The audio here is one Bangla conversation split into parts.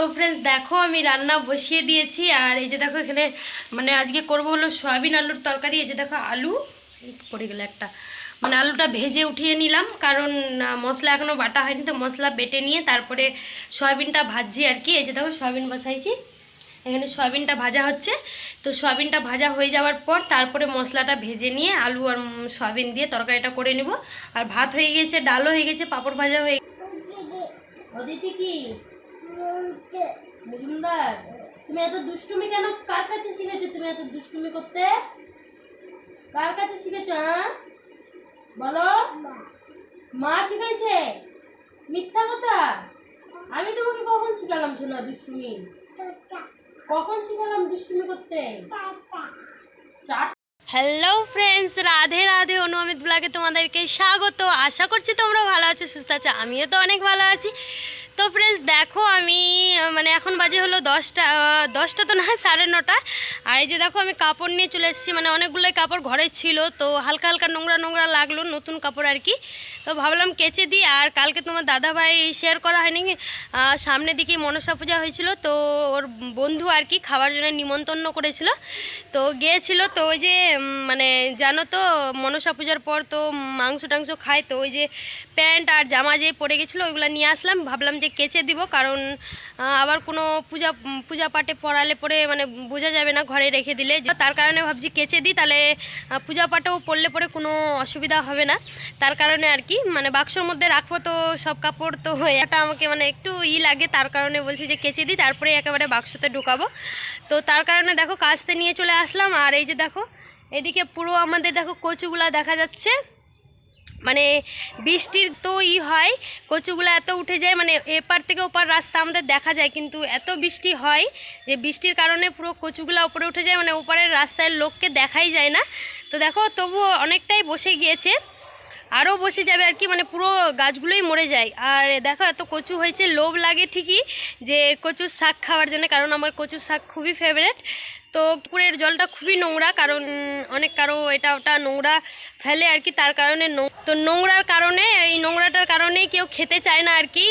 তো ফ্রেন্ডস দেখো আমি রান্না বসিয়ে দিয়েছি আর এই যে দেখো এখানে মানে আজকে করব হলো সয়াবিন আলুর তরকারি এই যে দেখো আলু পড়ে গেল একটা। মানে আলুটা ভেজে উঠিয়ে নিলাম কারণ মশলা এখনও বাটা হয়নি তো মশলা বেটে নিয়ে তারপরে সয়াবিনটা ভাজছি আর কি এই যে দেখো সয়াবিন বসাইছি। এখানে সয়াবিনটা ভাজা হচ্ছে তো সয়াবিনটা ভাজা হয়ে যাওয়ার পর তারপরে মশলাটা ভেজে নিয়ে আলু আর সয়াবিন দিয়ে তরকারিটা করে নিব। আর ভাত হয়ে গেছে ডালও হয়ে গেছে পাঁপড় ভাজা হয়ে অদিতি কি? মজুমদার তুমি এত দুষ্টুমি কেন? কার কাছে শিখেছো তুমি এত দুষ্টুমি করতে? কার কাছে শিখেছো হ্যাঁ? বলো। মা। শিখাইছে? মিথ্যা কথা? আমি তোমাকে কখন শিখালাম শোনা দুষ্টুমি? কখন শিখালাম দুষ্টুমি করতে? চার হ্যালো ফ্রেন্ডস রাধে রাধে অনুমিত ব্লগে তোমাদেরকে স্বাগত। আশা করছি তোমরা ভালো আছো সুস্থ আছো আমিও তো অনেক ভালো আছি। তো ফ্রেন্ডস দেখো আমি মানে এখন বাজে হলো দশটা দশটা তো না, সাড়ে নটা। আর এই যে দেখো আমি কাপড় নিয়ে চলে এসেছি মানে অনেকগুলোই কাপড় ঘরে ছিল, তো হালকা হালকা নোংরা নোংরা লাগল নতুন কাপড় আর কি। তো ভাবলাম কেচে দিই, আর কালকে তোমার দাদা ভাই শেয়ার করা হয়নি সামনের দিকে মনসা পূজা হয়েছিল, তো ওর বন্ধু আর কি খাবার জন্য নিমন্ত্রণ করেছিল। তো গিয়েছিল তো ওই যে মানে জানো তো, মনসা পূজার পর তো মাংস টাংস খায়, তো ওই যে প্যান্ট আর জামা যে পরে গেছিল ওইগুলো নিয়ে আসলাম, ভাবলাম যে কেচে দিব, কারণ আবার কোনো পূজা পূজা পাঠে পড়ালে পরে মানে বোঝা যাবে না ঘরে রেখে দিলে। তার কারণে ভাবছি কেচে দিই, তাহলে পূজা পাঠেও পড়লে পরে কোনো অসুবিধা হবে না। তার কারণে আর কি মানে বাক্সর মধ্যে রাখব তো সব কাপড়, তো এটা আমাকে মানে একটু ই লাগে, তার কারণে বলছি যে কেচে দিই, তারপরে একেবারে বাক্সতে ঢুকাবো। তো তার কারণে দেখো কাচতে নিয়ে চলে আসলাম, আর এই যে দেখো, এদিকে পুরো আমাদের দেখো কচুগুলা দেখা যাচ্ছে। মানে বৃষ্টির তো ই হয়, কচুগুলো এত উঠে যায় মানে এপার থেকে ওপার রাস্তা আমাদের দেখা যায়, কিন্তু এত বৃষ্টি হয় যে বৃষ্টির কারণে পুরো কচুগুলো ওপরে উঠে যায় মানে ওপারের রাস্তায় লোককে দেখাই যায় না। তো দেখো, তবুও অনেকটাই বসে গিয়েছে, আরও বসে যাবে আর কি মানে পুরো গাছগুলোই মরে যায়। আর দেখো, এত কচু হয়েছে, লোভ লাগে ঠিকই যে কচুর শাক খাওয়ার জন্য, কারণ আমার কচুর শাক খুবই ফেভারেট তো পুকুরের জলটা খুবই নোংরা, কারণ অনেক কারও এটা ওটা নোংরা ফেলে আর কি, তার কারণে তো নোংরার কারণে, এই নোংরাটার কারণে কেউ খেতে চায় না আর কি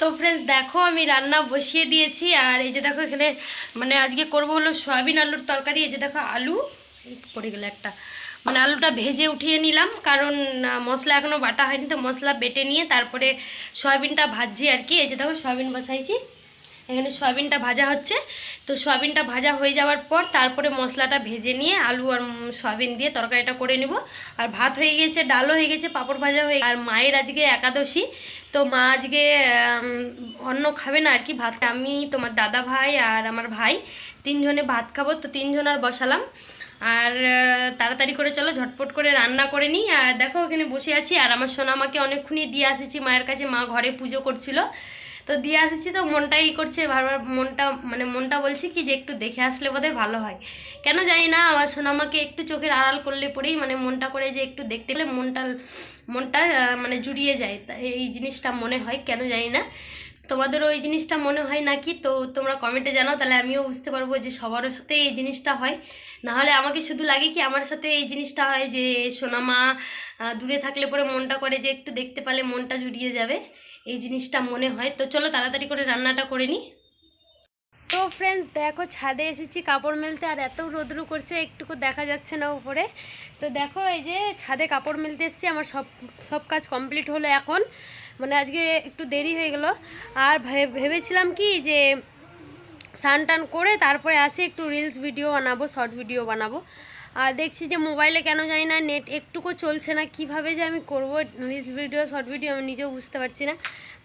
তো ফ্রেন্ডস দেখো আমি রান্না বসিয়ে দিয়েছি, আর এই যে দেখো এখানে মানে আজকে করব হলো সয়াবিন আলুর তরকারি, এই যে দেখো আলু পড়ে গেল একটা মানে আলুটা ভেজে উঠিয়ে নিলাম, কারণ মশলা এখনও বাটা হয়নি, তো মশলা বেটে নিয়ে তারপরে সয়াবিনটা ভাজছি আর কি, এই যে দেখো সয়াবিন বসাইছি। এখানে সয়াবিনটা ভাজা হচ্ছে। তো সয়াবিনটা ভাজা হয়ে যাওয়ার পর তারপরে মশলাটা ভেজে নিয়ে আলু আর সয়াবিন দিয়ে তরকারিটা করে নিব। আর ভাত হয়ে গেছে, ডালও হয়ে গেছে, পাঁপড় ভাজা হয়ে আর মায়ের আজকে একাদশী, তো মা আজকে অন্য খাবে না আর কি ভাত। আমি, তোমার দাদা ভাই আর আমার ভাই তিনজনে ভাত খাব, তো তিনজন আর বসালাম। আর তাড়াতাড়ি করে চলো, ঝটপট করে রান্না করে নিই। আর দেখো ওখানে বসে আছি। আর আমার সোনা আমাকে অনেকক্ষণই দিয়ে আসেছি, মায়ের কাছে মা ঘরে পুজো করছিল। তো দিয়ে আসেছি তো মনটাই ই করছে, বারবার মনটা মানে মনটা বলছে কি যে একটু দেখে আসলে বোধহয় ভালো হয়। কেন জানি না, আমার সোনামাকে একটু চোখের আড়াল করলে পরেই মানে মনটা করে যে একটু দেখতে গেলে মনটা মনটা মানে জুড়িয়ে যায়। এই জিনিসটা মনে হয়, কেন জানি না। তোমাদেরও এই জিনিসটা মনে হয় নাকি? তো তোমরা কমেন্টে জানাও, তাহলে আমিও বুঝতে পারব যে সবারও সাথে এই জিনিসটা হয়। নাহলে আমাকে শুধু লাগে কি আমার সাথে এই জিনিসটা হয় যে সোনামা দূরে থাকলে পরে মনটা করে যে একটু দেখতে পালে মনটা জুড়িয়ে যাবে। এই জিনিসটা মনে হয়। তো চলো তাড়াতাড়ি করে রান্নাটা করে নিই তো ফ্রেন্ডস দেখো ছাদে এসেছি, কাপড় মেলতে, আর এত রোদ্রু করছে, একটুকু দেখা যাচ্ছে না উপরে। তো দেখো এই যে ছাদে কাপড় মেলতে এসেছি, আমার সব সব কাজ কমপ্লিট হলো এখন। মানে আজকে একটু দেরি হয়ে গেল। আর ভেবেছিলাম কি যে স্নান টান করে তারপরে আসে, একটু রিলস ভিডিও বানাবো শর্ট ভিডিও বানাবো। আর দেখছি যে মোবাইলে কেন জানি না নেট একটুকু চলছে না, কীভাবে যে আমি করব রিলস ভিডিও, শর্ট ভিডিও আমি নিজেও বুঝতে পারছি না।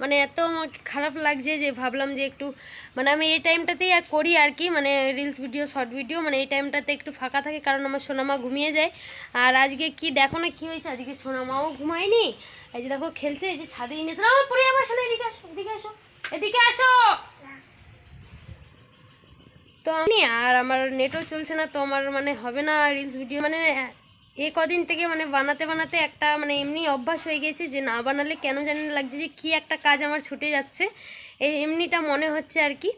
মানে এত আমার খারাপ লাগছে যে ভাবলাম যে একটু মানে আমি এই টাইমটাতেই করি আর কি মানে রিলস ভিডিও শর্ট ভিডিও মানে এই টাইমটাতে একটু ফাঁকা থাকে কারণ আমার সোনামা ঘুমিয়ে যায়। আর আজকে কি দেখো না কী হয়েছে? আজকে সোনামাও ঘুমায়নি। এই যে দেখো খেলছে, এই যে ছাদে নিয়েছে যাব শোনো এদিকে আসো এদিকে আসো এদিকে আসো! তো আমি আর আমার নেটও চলছে না, তো আমার মানে হবে না রিলস ভিডিও মানে এ কদিন থেকে মানে বানাতে বানাতে একটা মানে এমনি অভ্যাস হয়ে গেছে যে না বানালে কেন জানি লাগছে যে কি একটা কাজ আমার ছুটে যাচ্ছে। এই এমনিটা মনে হচ্ছে আর কি।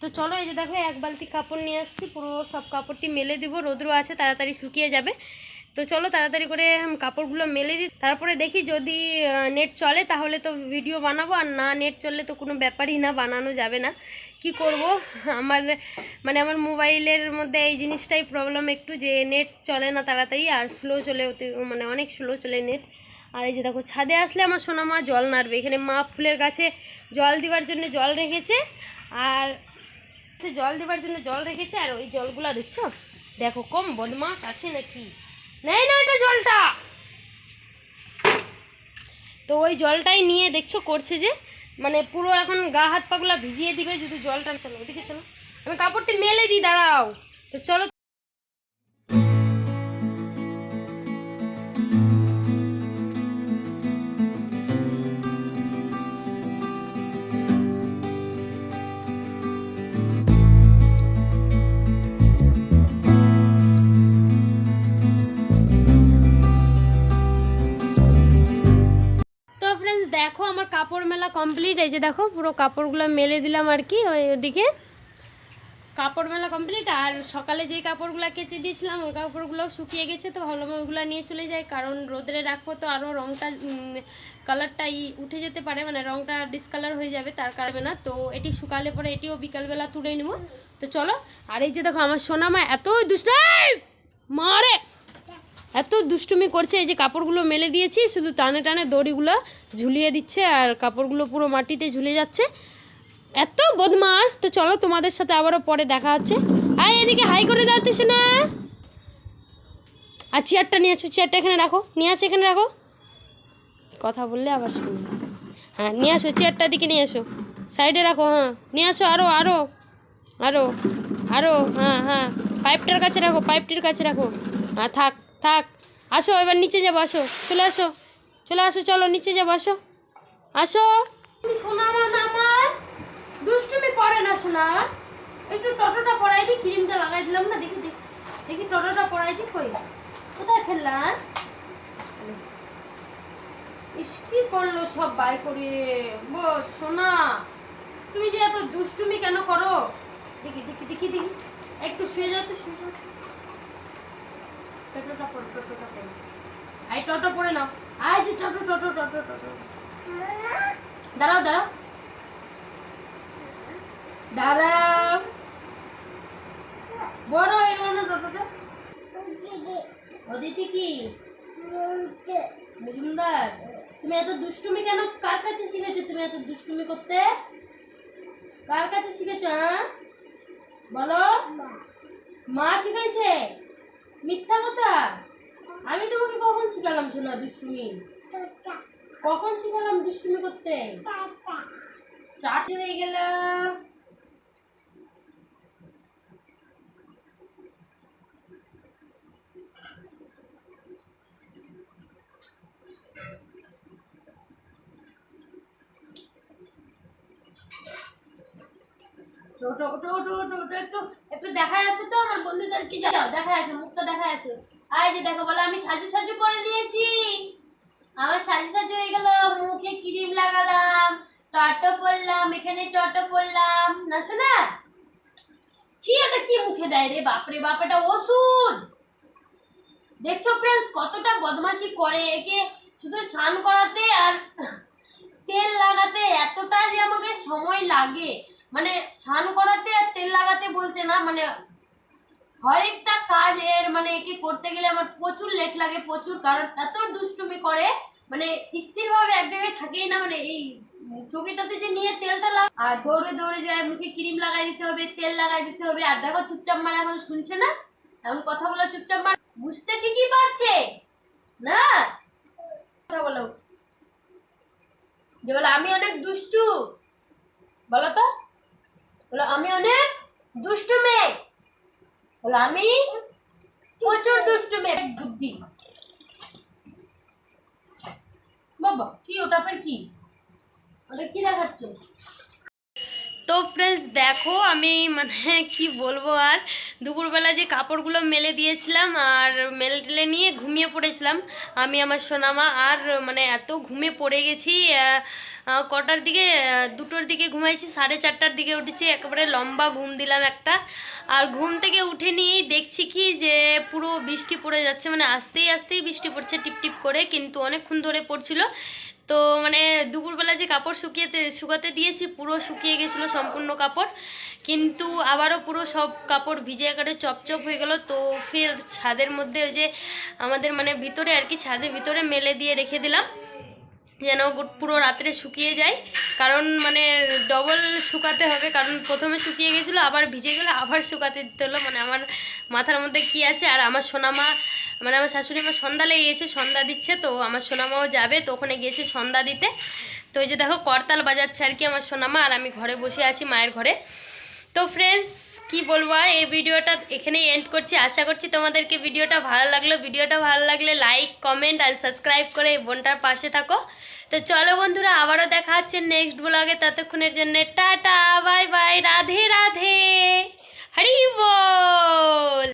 তো চলো এই যে দেখো, এক বালতি কাপড় নিয়ে আসছি, পুরো সব কাপড়টি মেলে দিব। রোদ্র আছে, তাড়াতাড়ি শুকিয়ে যাবে। তো চলো তাড়াতাড়ি করে কাপড়গুলো মেলে দিই। তারপরে দেখি যদি নেট চলে তাহলে তো ভিডিও বানাবো, আর না নেট চললে তো কোনো ব্যাপারই না, বানানো যাবে না। কি করব? আমার মানে আমার মোবাইলের মধ্যে এই জিনিসটাই প্রবলেম একটু যে নেট চলে না তাড়াতাড়ি, আর স্লো চলে অতি মানে অনেক স্লো চলে নেট। আর এই যে দেখো, ছাদে আসলে আমার সোনা মা জল নাড়বে। এখানে মা ফুলের গাছে জল দেওয়ার জন্য জল রেখেছে, আর জল দেওয়ার জন্য জল রেখেছে, আর ওই জলগুলো দেখছ? দেখো কম বদমাস আছে নাকি? নেই না এটা জলটা। তো ওই জলটাই নিয়ে দেখছ করছে যে মানে পুরো এখন গা হাত পাগুলা ভিজিয়ে দিবে যদি জলটা, চলো ওদিকে চলো। আমি কাপড়টি মেলে দিই, দাঁড়াও। তো চলো কমপ্লিট এই যে দেখো, পুরো কাপড়গুলো মেলে দিলাম আর কি, ওই ওদিকে কাপড় মেলা কমপ্লিট আর সকালে যেই কাপড়গুলো কেচে দিয়েছিলাম, ওই কাপড়গুলো শুকিয়ে গেছে, তো ভাবলাম ওইগুলো নিয়ে চলে যাই, কারণ রোদরে রাখব তো আরও রঙটা কালারটা উঠে যেতে পারে মানে রঙটা ডিসকালার হয়ে যাবে, তার কারণে না, তো এটি শুকালে পরে এটিও বিকালবেলা তুলে নেব তো চলো, আর এই যে দেখো, আমার সোনামা এত দুষ্ট! মারে এত দুষ্টুমি করছে, এই যে কাপড়গুলো মেলে দিয়েছি, শুধু টানে টানে দড়িগুলো ঝুলিয়ে দিচ্ছে আর কাপড়গুলো পুরো মাটিতে ঝুলে যাচ্ছে। এত বদমাস তো চলো তোমাদের সাথে আবারও পরে দেখা হচ্ছে। আয় এদিকে, হাই করে দাও তো না আর চেয়ারটা নিয়ে আসো, চেয়ারটা এখানে রাখো। নিয়ে আসো, এখানে রাখো। কথা বললে আবার শুনি। হ্যাঁ নিয়ে আসো, চেয়ারটা দিকে নিয়ে আসো। সাইডে রাখো হ্যাঁ। নিয়ে আসো আরও আরও আরও আরও হ্যাঁ হ্যাঁ। পাইপটার কাছে রাখো, পাইপটির কাছে রাখো। হ্যাঁ থাক। থাক, আসো, এবার নিচে যাব, আসো, চলে আসো চলে আসো, চলো, নিচে যাব, আসো আসো। তুমি শোনা আমার আমার দুষ্টুমি করে না শোনা একটু টটোটা পরাই দি ক্রিমটা লাগাই দিলাম না, দেখি দেখি দেখি টটোটা পরাই দি কই? কোথায় ফেললাম ইস, কি করল সব বাই করে? বস শোনা তুমি যে এত দুষ্টুমি কেন করো? দেখি দেখি দেখি দেখি। একটু শুয়ে যাও তো শুয়ে যাও। আই টোটো পড়ে। নাও। আই যে টোটো টোটো টোটো টোটো। দাঁড়াও দাঁড়াও। দাঁড়াও। বড় হয়ে গেল না টোটোটা? অদিতি কি? মজুমদার, তুমি এত দুষ্টুমি কেন? কার কাছে শিখেছো তুমি এত দুষ্টুমি করতে? কার কাছে শিখেছো? বলো। মা শিখাইছে? মিথ্যা কথা? আমি তোমাকে কখন শিখালাম শোনা দুষ্টুমি? কখন শিখালাম দুষ্টুমি করতে? চারটে হয়ে গেল। ওটো ওটো ওটো ওটো ওটো একটু একটু দেখায় তো, আমার মুখটা যে দেখো আমি সাজু সাজু করে নিয়েছি। আমার হয়ে মুখে ক্রিম লাগালাম এখানে না শোনা ছি মুখে দেয় রে বাপরে ওষুধ। দেখছ কতটা বদমাশি করে একে শুধু স্নান করাতে আর তেল লাগাতে, এতটা যে আমাকে সময় লাগে। মানে স্নান করাতে আর তেল লাগাতে বলতে না মানে হরেকটা কাজ এর মানে একে করতে গেলে আমার প্রচুর লেট লাগে, প্রচুর, কারণ এত দুষ্টুমি করে মানে স্থিরভাবে এক জায়গায় থাকেই না মানে এই চোখেটাতে যে নিয়ে তেলটা লাগ, আর দৌড়ে দৌড়ে যায়, মুখে ক্রিম লাগাই দিতে হবে, তেল লাগাই দিতে হবে, আর দেখো চুপচাপ মানে এখন শুনছে না? এখন কথাগুলো চুপচাপ মানে বুঝতে ঠিকই পারছে? না? কথা বলো। যে বলে, আমি অনেক দুষ্টু। বলো তো। বলো আমি অনেক দুষ্টু মেয়ে। বলো আমি প্রচুর দুষ্টু মেয়ে। বুদ্ধি। বাবা কি ওটা ফের কি? ওটা কি দেখাচ্ছ? তো ফ্রেন্ডস দেখো আমি মানে কি বলব আর দুপুরবেলা যে কাপড়গুলো মেলে দিয়েছিলাম আর মেলে টেলে নিয়ে ঘুমিয়ে পড়েছিলাম। আমি আমার সোনামা আর মানে এত ঘুমে পড়ে গেছি কটার দিকে দুটোর দিকে ঘুমাইছি, সাড়ে চারটার দিকে উঠেছি, একেবারে লম্বা ঘুম দিলাম একটা। আর ঘুম থেকে উঠে নিয়েই দেখছি কি যে, পুরো বৃষ্টি পড়ে যাচ্ছে মানে আস্তেই আস্তেই বৃষ্টি পড়ছে, টিপ টিপ করে, কিন্তু অনেকক্ষণ ধরে পড়ছিল। তো মানে দুপুরবেলা যে কাপড় শুকিয়েতে, শুকাতে দিয়েছি, পুরো শুকিয়ে গেছিল সম্পূর্ণ কাপড়। কিন্তু আবারও পুরো সব কাপড় ভিজে একেবারে চপচপ হয়ে গেল। তো ফের ছাদের মধ্যে ওই যে আমাদের মানে ভিতরে আর কি, ছাদের ভিতরে মেলে দিয়ে রেখে দিলাম। যেন পুরো রাত্রে শুকিয়ে যায়। কারণ মানে ডবল শুকাতে হবে, কারণ প্রথমে শুকিয়ে গেছিল, আবার ভিজে গেলো, আবার শুকাতে দিতে হলো। মানে আমার মাথার মধ্যে কি আছে? আর আমার সোনামা মানে আমার শাশুড়ি মা সন্ধ্যা লেগে গেছে সন্ধ্যা দিচ্ছে তো, আমার সোনামাও যাবে তো, ওখানে গিয়েছে সন্ধ্যা দিতে। তো এই যে দেখো, করতাল বাজাচ্ছে আর কি আমার সোনামা, আর আমি ঘরে বসে আছি মায়ের ঘরে। তো ফ্রেন্ডস কি বলব আর, এই ভিডিওটা এখানেই এন্ড করছি। আশা করছি তোমাদেরকে ভিডিওটা ভালো লাগল। ভিডিওটা ভালো লাগলে লাইক কমেন্ট আর সাবস্ক্রাইব করে বোনটার পাশে থাকো। তো চলো বন্ধুরা, আবারও দেখা হচ্ছে নেক্সট ব্লগে ততক্ষণের জন্য tata, bye bye, Radhe Radhe. Hari বল!